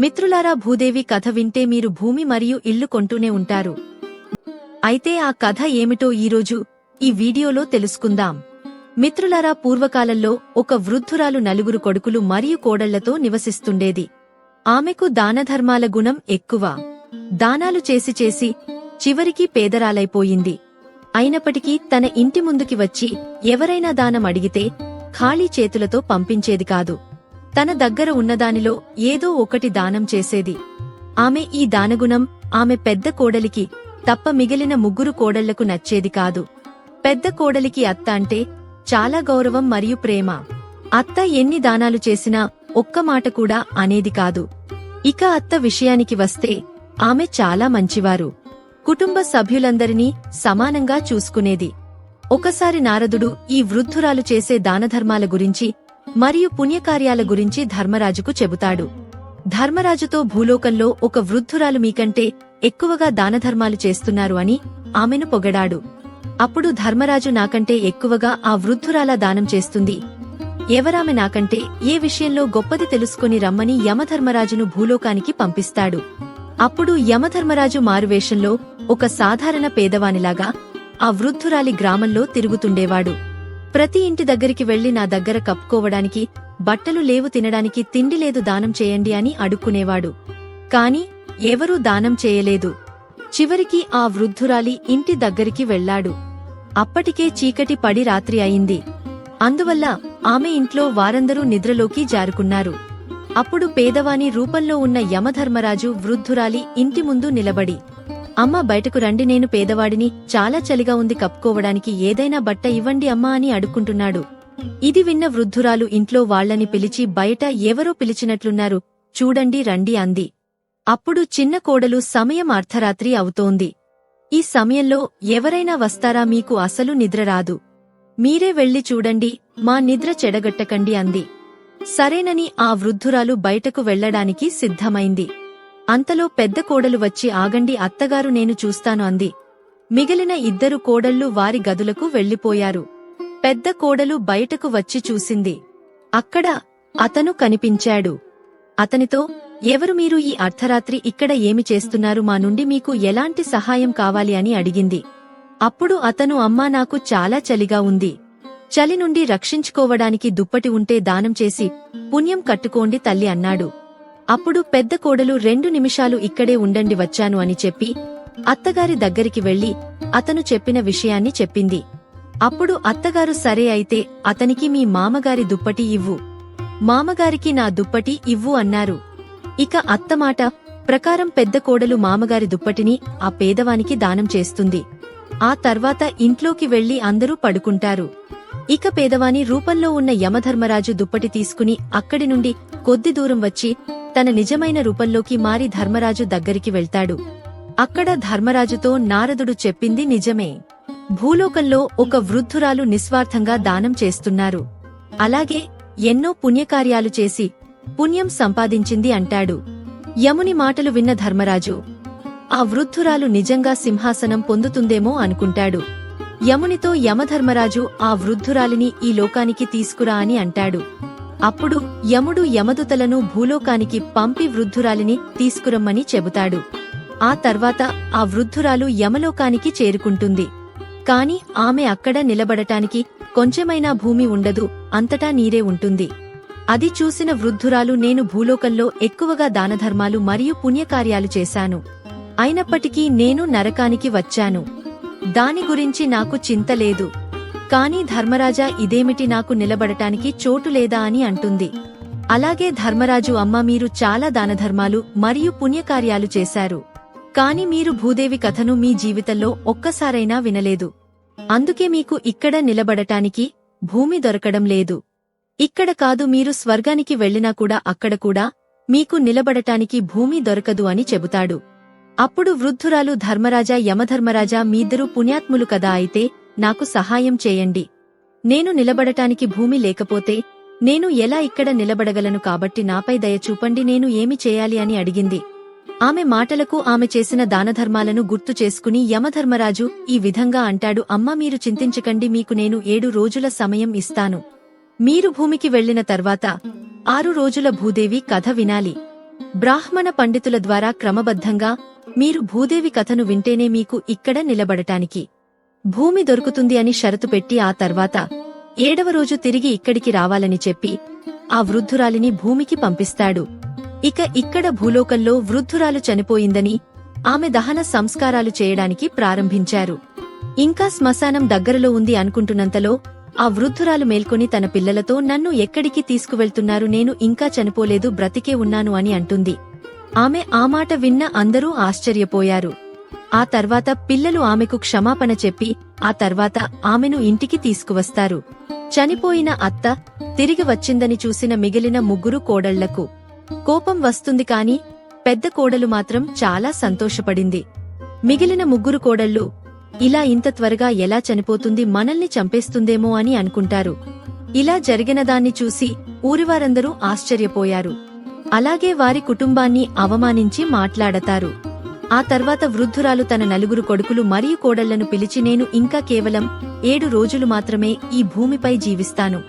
మిత్రులారా భూదేవి కథ వింటే మీరు భూమి మరియు ఇల్లు కొంటూనే ఉంటారు. అయితే ఆ కథ ఏమిటో ఈరోజు ఈ వీడియోలో తెలుసుకుందాం. మిత్రులారా పూర్వకాలంలో ఒక వృద్ధురాలు నలుగురు కొడుకులు మరియు కోడళ్ళతో నివసిస్తుండేది. ఆమెకు దానధర్మాల గుణం ఎక్కువ. దానాలు చేసి చేసి చివరికి పేదరాలైపోయింది. అయినప్పటికీ తన ఇంటి ముందుకి వచ్చి ఎవరైనా దానం అడిగితే ఖాళీ చేతులతో పంపించేది కాదు. తన దగ్గర ఉన్నదానిలో ఏదో ఒకటి దానం చేసేది. ఆమె ఈ దానగుణం ఆమె పెద్ద కోడలికి తప్ప మిగిలిన ముగ్గురు కోడళ్ళకు నచ్చేది కాదు. పెద్ద కోడలికి అత్త అంటే చాలా గౌరవం మరియు ప్రేమ. అత్త ఎన్ని దానాలు చేసినా ఒక్క మాట కూడా అనేది కాదు. ఇక అత్త విషయానికి వస్తే ఆమె చాలా మంచివారు. కుటుంబ సభ్యులందరినీ సమానంగా చూసుకునేది. ఒకసారి నారదుడు ఈ వృద్ధురాలు చేసే దానధర్మాల గురించి మరియు పుణ్యకార్యాల గురించి ధర్మరాజుకు చెబుతాడు. ధర్మరాజుతో భూలోకంలో ఒక వృద్ధురాలు మీకంటే ఎక్కువగా దానధర్మాలు చేస్తున్నారు అని ఆమెను పొగడాడు. అప్పుడు ధర్మరాజు నాకంటే ఎక్కువగా ఆ వృద్ధురాలా దానం చేస్తుంది. ఎవరామె నాకంటే ఏ విషయంలో గొప్పది తెలుసుకుని రమ్మని యమధర్మరాజును భూలోకానికి పంపిస్తాడు. అప్పుడు యమధర్మరాజు మారువేషంలో ఒక సాధారణ పేదవానిలాగా ఆ వృద్ధురాలి గ్రామంలో తిరుగుతుండేవాడు. ప్రతి ఇంటి దగ్గరికి వెళ్ళి నా దగ్గర కప్పుకోవడానికి బట్టలు లేవు తినడానికి తిండి లేదు దానం చేయండి అని అడుక్కునేవాడు. కాని ఎవరూ దానం చేయలేదు. చివరికి ఆ వృద్ధురాలి ఇంటి దగ్గరికి వెళ్ళాడు అప్పటికే చీకటి పడి రాత్రి అయింది. అందువల్ల ఆమె ఇంట్లో వారందరూ నిద్రలోకి జారుకున్నారు. అప్పుడు పేదవాని రూపంలో ఉన్న యమధర్మరాజు వృద్ధురాలి ఇంటి ముందు నిలబడి అమ్మ బయటకు రండి నేను పేదవాడిని. చాలా చలిగా ఉంది కప్పుకోవడానికి ఏదైనా బట్ట ఇవ్వండి అమ్మా అని అడుక్కుంటున్నాడు. ఇది విన్న వృద్ధురాలు ఇంట్లో వాళ్ళని పిలిచి బయట ఎవరో పిలిచినట్లున్నారు. చూడండి రండి అంది. అప్పుడు చిన్న కోడలు సమయం అర్ధరాత్రి అవుతోంది. ఈ సమయంలో ఎవరైనా వస్తారా మీకు అసలు నిద్ర రాదు. మీరే వెళ్ళి చూడండి మా నిద్ర చెడగట్టకండి అంది. సరేనని ఆ వృద్ధురాలు బయటకు వెళ్ళడానికి సిద్ధమైంది. అంతలో పెద్ద కోడలు వచ్చి ఆగండి అత్తగారు నేను చూస్తాను అంది. మిగిలిన ఇద్దరు కోడళ్ళు వారి గదులకు వెళ్ళిపోయారు పెద్ద కోడలు బయటకు వచ్చి చూసింది. అక్కడ అతను కనిపించాడు. అతనితో ఎవరు మీరు ఈ అర్ధరాత్రి ఇక్కడ ఏమి చేస్తున్నారు? మా నుండి మీకు ఎలాంటి సహాయం కావాలి? అని అడిగింది. అప్పుడు అతను అమ్మా నాకు చాలా చలిగా ఉంది. చలి నుండి రక్షించుకోవడానికి దుప్పటి ఉంటే దానం చేసి పుణ్యం కట్టుకోండి తల్లి అన్నాడు. అప్పుడు పెద్ద కోడలు రెండు నిమిషాలు ఇక్కడే ఉండండి వచ్చాను అని చెప్పి అత్తగారి దగ్గరికి వెళ్ళి అతను చెప్పిన విషయాన్ని చెప్పింది. అప్పుడు అత్తగారు సరే అయితే అతనికి మీ మామగారి దుప్పటి ఇవ్వు. మామగారికి నా దుప్పటి ఇవ్వు అన్నారు. ఇక అత్తమాట ప్రకారం పెద్ద కోడలు మామగారి దుప్పటిని ఆ పేదవానికి దానం చేస్తుంది. ఆ తర్వాత ఇంట్లోకి వెళ్ళి అందరూ పడుకుంటారు. ఇక పేదవాని రూపంలో ఉన్న యమధర్మరాజు దుప్పటి తీసుకుని అక్కడి నుండి కొద్ది దూరం వచ్చి తన నిజమైన రూపంలోకి మారి ధర్మరాజు దగ్గరికి వెళ్తాడు. అక్కడ ధర్మరాజుతో నారదుడు చెప్పింది నిజమే. భూలోకంలో ఒక వృద్ధురాలు నిస్వార్థంగా దానం చేస్తున్నారు. అలాగే ఎన్నో పుణ్యకార్యాలు చేసి పుణ్యం సంపాదించింది అంటాడు. యముని మాటలు విన్న ధర్మరాజు ఆ వృద్ధురాలు నిజంగా సింహాసనం పొందుతుందేమో అనుకుంటాడు. యమునితో యమధర్మరాజు ఆ వృద్ధురాలిని ఈ లోకానికి తీసుకురా అని అంటాడు. అప్పుడు యముడు యమదుతలను భూలోకానికి పంపి వృద్ధురాలిని తీసుకురమ్మని చెబుతాడు. ఆ తర్వాత ఆ వృద్ధురాలు యమలోకానికి చేరుకుంటుంది. కాని ఆమె అక్కడ నిలబడటానికి కొంచెమైనా భూమి ఉండదు అంతటా నీరే ఉంటుంది. అది చూసిన వృద్ధురాలు నేను భూలోకంలో ఎక్కువగా దానధర్మాలు మరియు పుణ్యకార్యాలు చేశాను. అయినప్పటికీ నేను నరకానికి వచ్చాను. దాని గురించి నాకు చింత లేదు. కాని ధర్మరాజా ఇదేమిటి నాకు నిలబడటానికి చోటు లేదా అని అంటుంది. అలాగే ధర్మరాజు అమ్మ మీరు చాలా దానధర్మాలు మరియు పుణ్యకార్యాలు చేశారు. కాని మీరు భూదేవి కథను మీ జీవితంలో ఒక్కసారైనా వినలేదు. అందుకే మీకు ఇక్కడ నిలబడటానికి భూమి దొరకడం లేదు. ఇక్కడ కాదు మీరు స్వర్గానికి వెళ్ళినా కూడా అక్కడ కూడా మీకు నిలబడటానికి భూమి దొరకదు అని చెబుతాడు. అప్పుడు వృద్ధురాలు ధర్మరాజా యమధర్మరాజా మీద్దరూ పుణ్యాత్ములు కదా అయితే నాకు సహాయం చేయండి. నేను నిలబడటానికి భూమి లేకపోతే నేను ఎలా ఇక్కడ నిలబడగలను కాబట్టి నాపై దయ చూపండి నేను ఏమి చేయాలి అని అడిగింది. ఆమె మాటలకు ఆమె చేసిన దానధర్మాలను గుర్తు చేసుకుని యమధర్మరాజు ఈ విధంగా అంటాడు అమ్మ మీరు చింతించకండి మీకు నేను ఏడు రోజుల సమయం ఇస్తాను. మీరు భూమికి వెళ్ళిన తర్వాత ఆరు రోజుల భూదేవి కథ వినాలి. బ్రాహ్మణ పండితుల ద్వారా క్రమబద్ధంగా మీరు భూదేవి కథను వింటేనే మీకు ఇక్కడ నిలబడటానికి. భూమి దొరుకుతుంది అని షరతు పెట్టి ఆ తర్వాత ఏడవ రోజు తిరిగి ఇక్కడికి రావాలని చెప్పి ఆ వృద్ధురాలిని భూమికి పంపిస్తాడు. ఇక ఇక్కడ భూలోకంలో వృద్ధురాలు చనిపోయిందని ఆమె దహన సంస్కారాలు చేయడానికి ప్రారంభించారు. ఇంకా శ్మశానం దగ్గరలో ఉంది అనుకుంటున్నంతలో ఆ వృద్ధురాలు మేల్కొని తన పిల్లలతో నన్ను ఎక్కడికి తీసుకువెళ్తున్నారు? నేను ఇంకా చనిపోలేదు బ్రతికే ఉన్నాను అని అంటుంది. ఆమె ఆ మాట విన్న అందరూ ఆశ్చర్యపోయారు. ఆ తర్వాత పిల్లలు ఆమెకు క్షమాపణ చెప్పి ఆ తర్వాత ఆమెను ఇంటికి తీసుకువస్తారు. చనిపోయిన అత్త తిరిగి వచ్చిందని చూసిన మిగిలిన ముగ్గురు కోడళ్ళకు కోపం వస్తుంది కాని పెద్ద కోడలు మాత్రం చాలా సంతోషపడింది. మిగిలిన ముగ్గురు కోడళ్ళు ఇలా ఇంత త్వరగా ఎలా చనిపోతుంది మనల్ని చంపేస్తుందేమో అని అనుకుంటారు. ఇలా జరిగిన దాన్ని చూసి ఊరివారందరూ ఆశ్చర్యపోయారు. అలాగే వారి కుటుంబాన్ని అవమానించి మాట్లాడతారు. ఆ తర్వాత వృద్ధురాలు తన నలుగురు కొడుకులు మరియు కోడళ్ళను పిలిచి నేను ఇంకా కేవలం ఏడు రోజులు మాత్రమే ఈ భూమిపై జీవిస్తాను.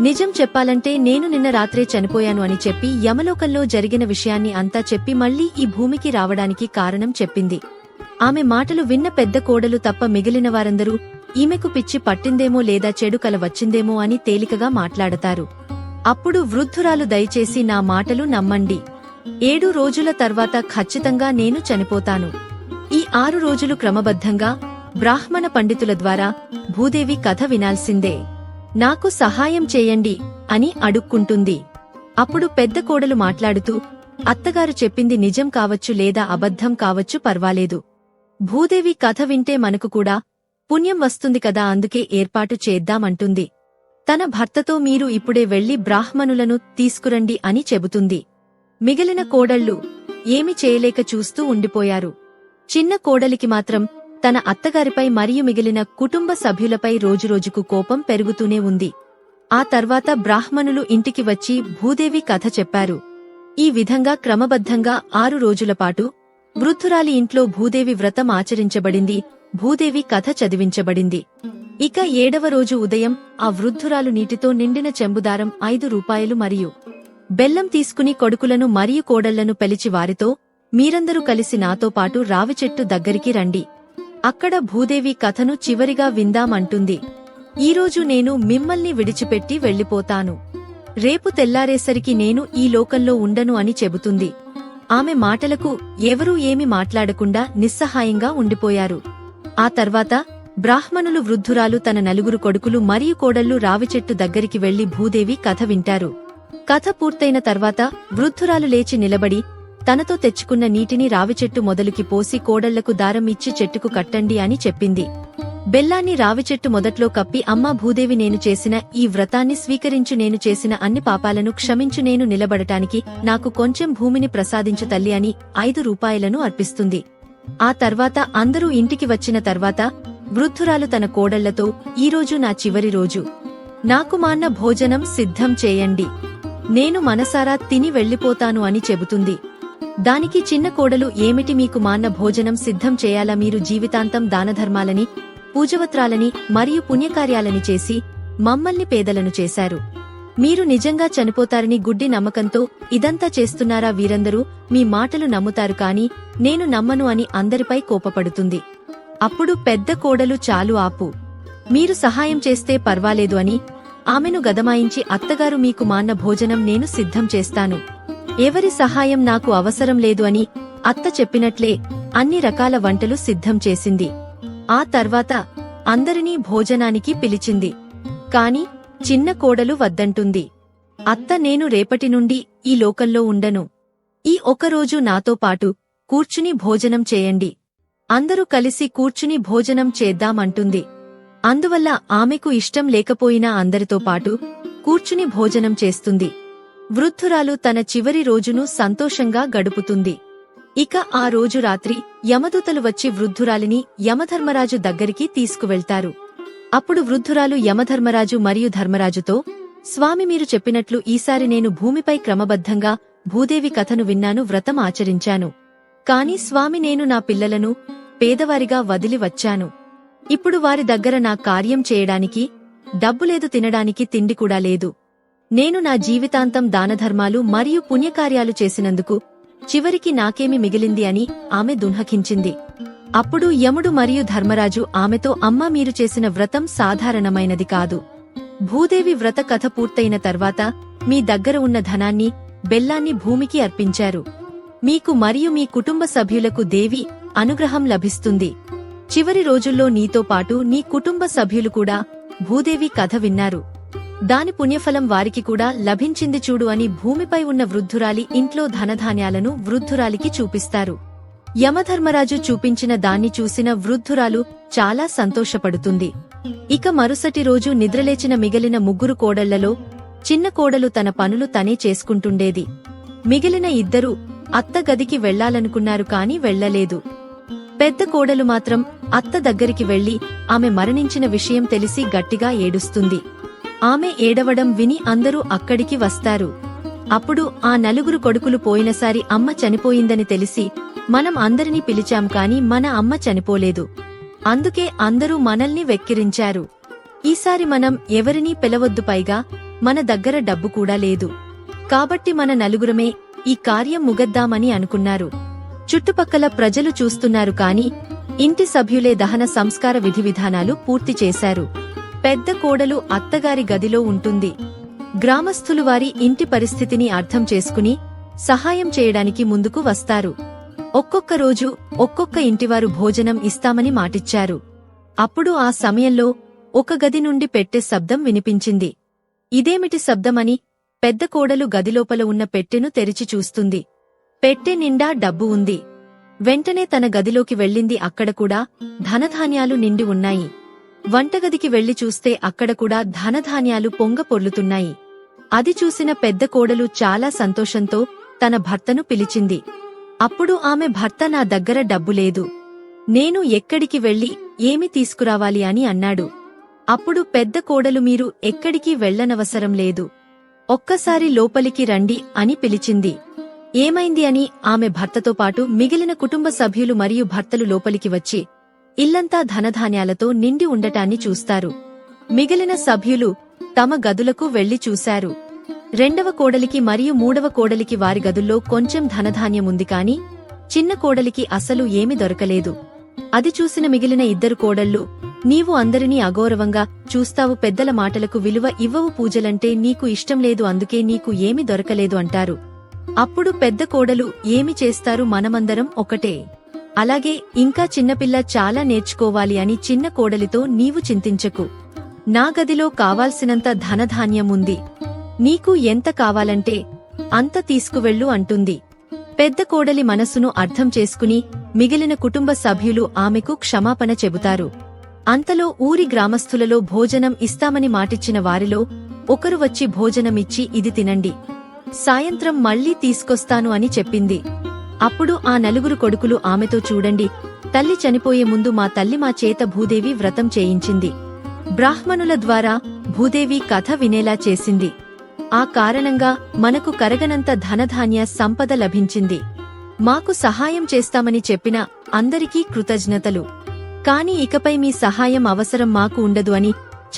నిజం చెప్పాలంటే నేను నిన్న రాత్రే చనిపోయాను అని చెప్పి యమలోకంలో జరిగిన విషయాన్ని అంతా చెప్పి మళ్ళీ ఈ భూమికి రావడానికి కారణం చెప్పింది. ఆమె మాటలు విన్న పెద్ద కోడలు తప్ప మిగిలిన వారందరూ ఈమెకు పిచ్చి పట్టిందేమో లేదా చెడు కల వచ్చిందేమో అని తేలికగా మాట్లాడతారు. అప్పుడు వృద్ధురాలు దయచేసి నా మాటలు నమ్మండి. ఏడు రోజుల తర్వాత ఖచ్చితంగా నేను చనిపోతాను. ఈ ఆరు రోజులు క్రమబద్ధంగా బ్రాహ్మణ పండితుల ద్వారా భూదేవి కథ వినాల్సిందే. నాకు సహాయం చేయండి అని అడుక్కుంటుంది. అప్పుడు పెద్ద కోడలు మాట్లాడుతూ అత్తగారు చెప్పింది నిజం కావచ్చు లేదా అబద్ధం కావచ్చు పర్వాలేదు. భూదేవి కథ వింటే మనకు కూడా పుణ్యం వస్తుంది కదా అందుకే ఏర్పాటు చేద్దామంటుంది. తన భర్తతో మీరు ఇప్పుడే వెళ్ళి బ్రాహ్మణులను తీసుకురండి అని చెబుతుంది. మిగిలిన కోడళ్ళు ఏమి చేయలేక చూస్తూ ఉండిపోయారు. చిన్న కోడలికి మాత్రం తన అత్తగారిపై మరియు మిగిలిన కుటుంబ సభ్యులపై రోజురోజుకు కోపం పెరుగుతూనే ఉంది. ఆ తర్వాత బ్రాహ్మణులు ఇంటికి వచ్చి భూదేవి కథ చెప్పారు. ఈ విధంగా క్రమబద్ధంగా ఆరు రోజులపాటు వృద్ధురాలి ఇంట్లో భూదేవి వ్రతం ఆచరించబడింది భూదేవి కథ చదివించబడింది. ఇక ఏడవ రోజు ఉదయం ఆ వృద్ధురాలు నీటితో నిండిన చెంబుదారం ఐదు రూపాయలు మరియు బెల్లం తీసుకుని కొడుకులను మరియు కోడళ్ళను పెలిచి వారితో మీరందరూ కలిసి నాతో పాటు రావి చెట్టు దగ్గరికి రండి. అక్కడ భూదేవి కథను చివరిగా విందామంటుంది. ఈరోజు నేను మిమ్మల్ని విడిచిపెట్టి వెళ్ళిపోతాను రేపు తెల్లారేసరికి నేను ఈ లోకంలో ఉండను అని చెబుతుంది. ఆమె మాటలకు ఎవరూ ఏమి మాట్లాడకుండా నిస్సహాయంగా ఉండిపోయారు. ఆ తర్వాత బ్రాహ్మణులు వృద్ధురాలు తన నలుగురు కొడుకులు మరియు కోడళ్ళు రావిచెట్టు దగ్గరికి వెళ్ళి భూదేవి కథ వింటారు. కథ పూర్తయిన తర్వాత వృద్ధురాలు లేచి నిలబడి తనతో తెచ్చుకున్న నీటిని రావిచెట్టు మొదలుకి పోసి కోడళ్ళకు దారం ఇచ్చి చెట్టుకు కట్టండి అని చెప్పింది. బెల్లాన్ని రావిచెట్టు మొదట్లో కప్పి అమ్మా భూదేవి నేను చేసిన ఈ వ్రతాన్ని స్వీకరించు నేను చేసిన అన్ని పాపాలను క్షమించు నేను నిలబడటానికి నాకు కొంచెం భూమిని ప్రసాదించు తల్లి అని ఐదు రూపాయలను అర్పిస్తుంది. ఆ తర్వాత అందరూ ఇంటికి వచ్చిన తర్వాత వృద్ధురాలు తన కోడళ్ళతో ఈరోజు నా చివరి రోజు. నాకు మాన్న భోజనం సిద్ధం చేయండి. నేను మనసారా తిని వెళ్ళిపోతాను అని చెబుతుంది. దానికి చిన్న కోడలు ఏమిటి మీకు మాన్న భోజనం సిద్ధం చేయాలా మీరు జీవితాంతం దానధర్మాలని పూజవత్రాలని మరియు పుణ్యకార్యాలని చేసి మమ్మల్ని పేదలను చేశారు. మీరు నిజంగా చనిపోతారని గుడ్డి నమ్మకంతో ఇదంతా చేస్తున్నారా వీరందరూ మీ మాటలు నమ్ముతారు కాని నేను నమ్మను అని అందరిపై కోపపడుతుంది. అప్పుడు పెద్ద కోడలు చాలు ఆపు. మీరు సహాయం చేస్తే పర్వాలేదు అని ఆమెను గదమాయించి అత్తగారు మీకు మాన్న భోజనం నేను సిద్ధం చేస్తాను. ఎవరి సహాయం నాకు అవసరం లేదు అని అత్త చెప్పినట్లే అన్ని రకాల వంటలు సిద్ధం చేసింది. ఆ తర్వాత అందరినీ భోజనానికి పిలిచింది. కాని చిన్న కోడలు వద్దంటుంది. అత్త నేను రేపటి నుండి ఈ లోకంలో ఉండను. ఈ ఒకరోజు నాతో పాటు కూర్చుని భోజనం చేయండి. అందరూ కలిసి కూర్చుని భోజనం చేద్దామంటుంది. అందువల్ల ఆమెకు ఇష్టం లేకపోయినా అందరితో పాటు కూర్చుని భోజనం చేస్తుంది. వృద్ధురాలు తన చివరి రోజును సంతోషంగా గడుపుతుంది. ఇక ఆ రోజు రాత్రి యమదూతలు వచ్చి వృద్ధురాలిని యమధర్మరాజు దగ్గరికి తీసుకువెళ్తారు. అప్పుడు వృద్ధురాలు యమధర్మరాజు మరియు ధర్మరాజుతో స్వామి మీరు చెప్పినట్లు ఈసారి నేను భూమిపై క్రమబద్ధంగా భూదేవి కథను విన్నాను వ్రతం ఆచరించాను. కాని స్వామి నేను నా పిల్లలను పేదవారిగా వదిలి వచ్చాను. ఇప్పుడు వారి దగ్గర నా కార్యం చేయడానికి డబ్బులేదు తినడానికి తిండి కూడా లేదు. నేను నా జీవితాంతం దానధర్మాలు మరియు పుణ్యకార్యాలు చేసినందుకు చివరికి నాకేమి మిగిలింది అని ఆమె దున్హకించింది. అప్పుడు యముడు మరియు ధర్మరాజు ఆమెతో అమ్మ మీరు చేసిన వ్రతం సాధారణమైనది కాదు. భూదేవి వ్రత కథ పూర్తయిన తర్వాత మీ దగ్గర ఉన్న ధనాన్ని బెల్లాన్ని భూమికి అర్పించారు. మీకు మరియు మీ కుటుంబ సభ్యులకు దేవి అనుగ్రహం లభిస్తుంది. చివరి రోజుల్లో నీతో పాటు నీ కుటుంబ సభ్యులు కూడా భూదేవి కథ విన్నారు. దాని పుణ్యఫలం వారికి కూడా లభించింది చూడు అని భూమిపై ఉన్న వృద్ధురాలి ఇంట్లో ధనధాన్యాలను వృద్ధురాలికి చూపిస్తారు. యమధర్మరాజు చూపించిన దాన్ని చూసిన వృద్ధురాలు చాలా సంతోషపడుతుంది. ఇక మరుసటి రోజు నిద్రలేచిన మిగిలిన ముగ్గురు కోడళ్ళలో చిన్న కోడలు తన పనులు తనే చేసుకుంటుండేది. మిగిలిన ఇద్దరూ అత్త గదికి వెళ్ళాలనుకున్నారు కాని వెళ్ళలేదు పెద్ద కోడలు మాత్రం అత్త దగ్గరికి వెళ్ళి ఆమె మరణించిన విషయం తెలిసి గట్టిగా ఏడుస్తుంది. ఆమె ఏడవడం విని అందరూ అక్కడికి వస్తారు. అప్పుడు ఆ నలుగురు కొడుకులు పోయినసారి అమ్మ చనిపోయిందని తెలిసి మనం అందరినీ పిలిచాం కాని మన అమ్మ చనిపోలేదు. అందుకే అందరూ మనల్ని వెక్కిరించారు. ఈసారి మనం ఎవరినీ పిలవద్దు పైగా మన దగ్గర డబ్బు కూడా లేదు. కాబట్టి మన నలుగురమే ఈ కార్యం ముగద్దామని అనుకున్నారు. చుట్టుపక్కల ప్రజలు చూస్తున్నారు కాని ఇంటి సభ్యులే దహన సంస్కార విధి విధానాలు పూర్తి చేశారు. పెద్ద కోడలు అత్తగారి గదిలో ఉంటుంది. గ్రామస్థులు వారి ఇంటి పరిస్థితిని అర్థం చేసుకుని సహాయం చేయడానికి ముందుకు వస్తారు. ఒక్కొక్క రోజు ఒక్కొక్క ఇంటివారు భోజనం ఇస్తామని మాటిచ్చారు. అప్పుడు ఆ సమయంలో ఒక గది నుండి పెట్టె శబ్దం వినిపించింది. ఇదేమిటి శబ్దమని పెద్ద కోడలు గదిలోపల ఉన్న పెట్టెను తెరిచి చూస్తుంది. పెట్టె నిండా డబ్బు ఉంది. వెంటనే తన గదిలోకి వెళ్ళింది. అక్కడ కూడా ధనధాన్యాలు నిండి ఉన్నాయి. వంటగదికి వెళ్ళి చూస్తే అక్కడ కూడా ధనధాన్యాలు పొంగ పొర్లుతున్నాయి. అది చూసిన పెద్ద కోడలు చాలా సంతోషంతో తన భర్తను పిలిచింది. అప్పుడు ఆమె భర్త నా దగ్గర డబ్బు లేదు. నేను ఎక్కడికి వెళ్ళి ఏమి తీసుకురావాలి? అని అన్నాడు. అప్పుడు పెద్ద కోడలు మీరు ఎక్కడికి వెళ్ళనవసరం లేదు. ఒక్కసారి లోపలికి రండి అని పిలిచింది. ఏమైంది అని ఆమె భర్తతో పాటు మిగిలిన కుటుంబ సభ్యులు మరియు భర్తలు లోపలికి వచ్చి ఇల్లంతా ధనధాన్యాలతో నిండి ఉండటాన్ని చూస్తారు. మిగిలిన సభ్యులు తమ గదులకు వెళ్ళి చూశారు. రెండవ కోడలికి మరియు మూడవ కోడలికి వారి గదుల్లో కొంచెం ధనధాన్యముంది కాని చిన్న కోడలికి అసలు ఏమి దొరకలేదు. అది చూసిన మిగిలిన ఇద్దరు కోడళ్ళు నీవు అందరినీ అగౌరవంగా చూస్తావు పెద్దల మాటలకు విలువ ఇవ్వవు పూజలంటే నీకు ఇష్టం లేదు అందుకే నీకు ఏమి దొరకలేదు అంటారు. అప్పుడు పెద్ద కోడలు ఏమి చేస్తారు మనమందరం ఒకటే. అలాగే ఇంకా చిన్నపిల్ల చాలా నేర్చుకోవాలి అని చిన్న కోడలితో నీవు చింతించకు. నా గదిలో కావాల్సినంత ధనధాన్యముంది. నీకు ఎంత కావాలంటే అంత తీసుకువెళ్ళు అంటుంది. పెద్ద కోడలి మనసును అర్థం చేసుకుని మిగిలిన కుటుంబ సభ్యులు ఆమెకు క్షమాపణ చెబుతారు. అంతలో ఊరి గ్రామస్థులలో భోజనం ఇస్తామని మాటిచ్చిన వారిలో ఒకరు వచ్చి భోజనమిచ్చి ఇది తినండి. సాయంత్రం మళ్ళీ తీసుకొస్తాను అని చెప్పింది. అప్పుడు ఆ నలుగురు కొడుకులు ఆమెతో చూడండి తల్లి చనిపోయే ముందు మా తల్లి మా చేత భూదేవి వ్రతం చేయించింది. బ్రాహ్మణుల ద్వారా భూదేవి కథ వినేలా చేసింది. ఆ కారణంగా మనకు కరగనంత ధనధాన్య సంపద లభించింది. మాకు సహాయం చేస్తామని చెప్పిన అందరికీ కృతజ్ఞతలు. కాని ఇకపై మీ సహాయం అవసరం మాకు ఉండదు అని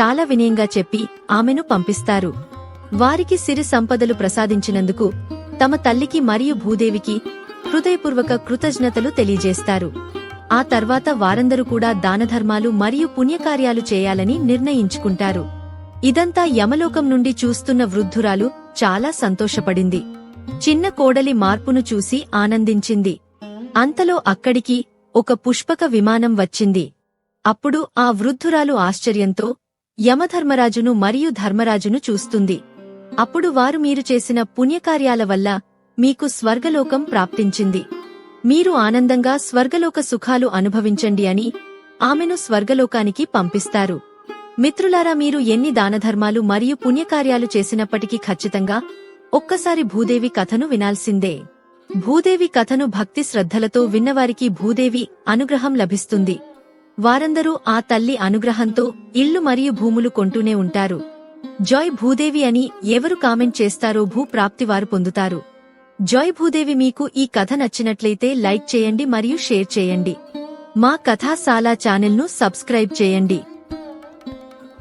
చాలా వినయంగా చెప్పి ఆమెను పంపిస్తారు. వారికి సిరి సంపదలు ప్రసాదించినందుకు తమ తల్లికి మరియు భూదేవికి హృదయపూర్వక కృతజ్ఞతలు తెలియజేస్తారు. ఆ తర్వాత వారందరూ కూడా దానధర్మాలు మరియు పుణ్యకార్యాలు చేయాలని నిర్ణయించుకుంటారు. ఇదంతా యమలోకం నుండి చూస్తున్న వృద్ధురాలు చాలా సంతోషపడింది. చిన్న కోడలి మార్పును చూసి ఆనందించింది. అంతలో అక్కడికి ఒక పుష్పక విమానం వచ్చింది. అప్పుడు ఆ వృద్ధురాలు ఆశ్చర్యంతో యమధర్మరాజును మరియు ధర్మరాజును చూస్తుంది. అప్పుడు వారు మీరు చేసిన పుణ్యకార్యాల వల్ల మీకు స్వర్గలోకం ప్రాప్తించింది. మీరు ఆనందంగా స్వర్గలోక సుఖాలు అనుభవించండి అని ఆమెను స్వర్గలోకానికి పంపిస్తారు. మిత్రులారా మీరు ఎన్ని దానధర్మాలు మరియు పుణ్యకార్యాలు చేసినప్పటికీ ఖచ్చితంగా ఒక్కసారి భూదేవి కథను వినాల్సిందే. భూదేవి కథను భక్తి శ్రద్ధలతో విన్నవారికి భూదేవి అనుగ్రహం లభిస్తుంది. వారందరూ ఆ తల్లి అనుగ్రహంతో ఇల్లు మరియు భూములు కొంటూనే ఉంటారు. జాయ్ భూదేవి అని ఎవరు కామెంట్ చేస్తారో భూ ప్రాప్తి వారు పొందుతారు. జాయ్ భూదేవి మీకు ఈ కథ నచ్చినట్లయితే లైక్ చేయండి మరియు షేర్ చేయండి. మా కథాశాల ఛానల్ను సబ్స్క్రైబ్ చేయండి.